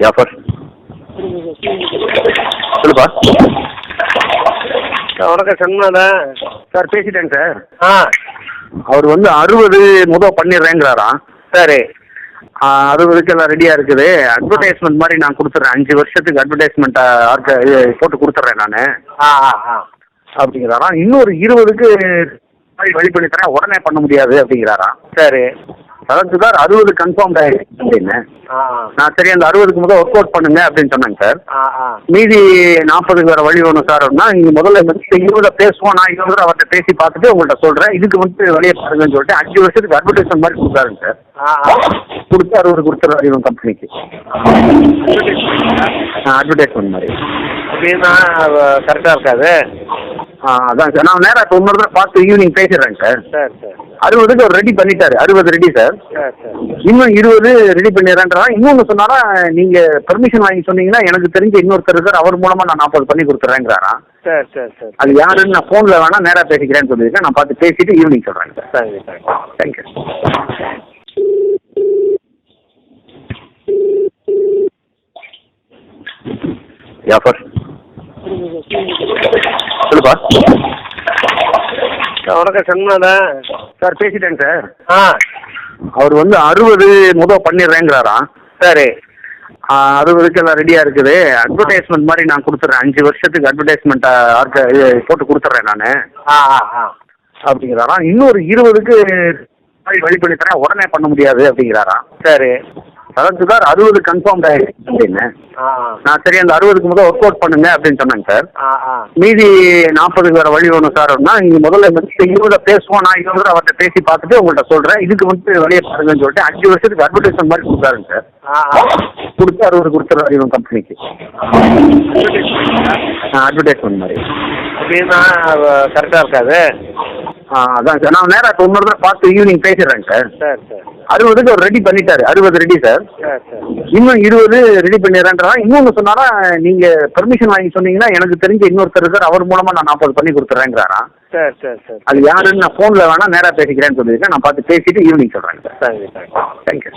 ஜாஃபர் சொல்லுப்பா. வணக்கம் சண்முகா சார் பேசிட்டேங்க சார். ஆ. அவர் வந்து அறுபது முத பண்ணிடுறேங்கிறாராம் சரி. அறுபதுக்கு எல்லாம் ரெடியாக இருக்குது. அட்வர்டைஸ்மெண்ட் மாதிரி நான் கொடுத்துட்றேன். அஞ்சு வருஷத்துக்கு அட்வர்டைஸ்மெண்ட் போட்டு கொடுத்துட்றேன் நான். ஆ ஆ ஆ. அப்படிங்கிறாராம் இன்னொரு இருபதுக்கு வழி பண்ணி தரேன். உடனே பண்ண முடியாது அப்படிங்கிறாராம் சரி. அதாவது சார் அறுபது கன்ஃபார்ம் ஆயிடுச்சு அப்படின்னு. நான் சரி அந்த அறுபதுக்கு முதல் ஒர்க் அவுட் பண்ணுங்க அப்படின்னு சொன்னேங்க சார். மீதி நாற்பதுக்கு வேறு வழி வேணும் சார் அப்படின்னா நீங்கள் முதல்ல இருபதை பேசுவோம் நான் இருபது அவர்கிட்ட பேசி பார்த்துட்டு உங்கள்கிட்ட சொல்கிறேன் இதுக்கு வந்து வழியை பாருங்கன்னு சொல்லிட்டு அஞ்சு வருஷத்துக்கு அட்வர்டைஸ்மெண்ட் மாதிரி கொடுத்தாருங்க சார். கொடுத்து அறுபது கொடுத்துருவாரு இவன் கம்பெனிக்கு அட்வர்டைஸ்மெண்ட் மாதிரி. அப்படின்னா கரெக்டாக இருக்காது. ஆ, அதான் சார். நான் நேராக இப்போ இன்னொரு தடவை பார்த்து ஈவினிங் பேசிடுறேங்க சார். சரி சரி. அறுபதுக்கு அவர் ரெடி பண்ணிட்டாரு. அறுபது ரெடி சார். சரி சரி. இன்னும் இருபது ரெடி பண்ணிடுறேன்றா இன்னொன்று சொன்னாரா நீங்கள் பெர்மிஷன் வாங்கி சொன்னீங்கன்னா எனக்கு தெரிஞ்ச இன்னொருத்தர் இருக்கார். அவர் மூலமாக நான் நாற்பது பண்ணி கொடுத்துட்றேங்கிறாராம் சரி சரி சரி. அது யாருன்னு நான் ஃபோனில் வேணா நேராக பேசிக்கிறேன்னு சொல்லியிருக்கேன். நான் பார்த்து பேசிட்டு ஈவினிங் சொல்கிறேன் sir. Thank you thank you thank you Jafar சொல்லுப்பா. சார் வணக்கம் சண்முகா சார் பேசிட்டேங்க சார். ஆ. அவர் வந்து அறுபது முத பண்ணிடுறேங்கிறாராம் சரி. அறுபதுக்கு எல்லாம் ரெடியாக இருக்குது. அட்வர்டைஸ்மெண்ட் மாதிரி நான் கொடுத்துட்றேன். அஞ்சு வருஷத்துக்கு அட்வர்டைஸ்மெண்ட் போட்டு கொடுத்துட்றேன் நான். ஆ ஆ ஆ. அப்படிங்கிறாராம் இன்னொரு இருபதுக்கு வழி பண்ணி தரேன் உடனே பண்ண முடியாது அப்படிங்கிறாராம் சரி. அதாவது சார் அறுபது கன்ஃபார்ம் ஆயிடுச்சு. அப்படின்னு. நான் சரி அந்த அறுபதுக்கு முதல் ஒர்க் அவுட் பண்ணுங்க அப்படின்னு சொன்னேங்க சார். மீதி நாற்பதுக்கு வேறு வழி வேணும் சார் அப்படின்னா நீங்கள் முதல்ல இருபதை பேசுவோம் நான் இருபது அவர்கிட்ட பேசி பார்த்துட்டு உங்கள்கிட்ட சொல்கிறேன் இதுக்கு வந்து வழியை பாருங்கன்னு சொல்லிட்டு அஞ்சு வருஷத்துக்கு அட்வர்டைஸ்மெண்ட் மாதிரி கொடுத்தாருங்க சார். கொடுத்து அறுபது கொடுத்துருவாரு இவன் கம்பெனிக்கு அட்வர்டைஸ்மெண்ட் மாதிரி. அப்படின்னா கரெக்டாக இருக்காது. அதான் சார். நான் நேராக இப்போ இன்னொரு தடவை பார்த்து ஈவினிங் பேசிடுறேங்க சார். சரி சரி. அறுபதுக்கு அவர் ரெடி பண்ணிட்டாரு. அறுபது ரெடி சார். சரி சரி. இன்னும் இருபது ரெடி பண்ணிடுறேன்றா இன்னொன்று சொன்னாரா நீங்கள் பெர்மிஷன் வாங்கி சொன்னீங்கன்னா எனக்கு தெரிஞ்ச இன்னொருத்தர் இருக்கார். அவர் மூலமாக நான் நாற்பது பண்ணி கொடுத்துட்றேங்கிறாராம் சரி சரி சரி. அது யாருன்னு நான் ஃபோனில் வேணா நேராக பேசிக்கிறேன்னு சொல்லியிருக்கேன். நான் பார்த்து பேசிட்டு ஈவினிங் சொல்கிறேன் சார். தேங்க்யூ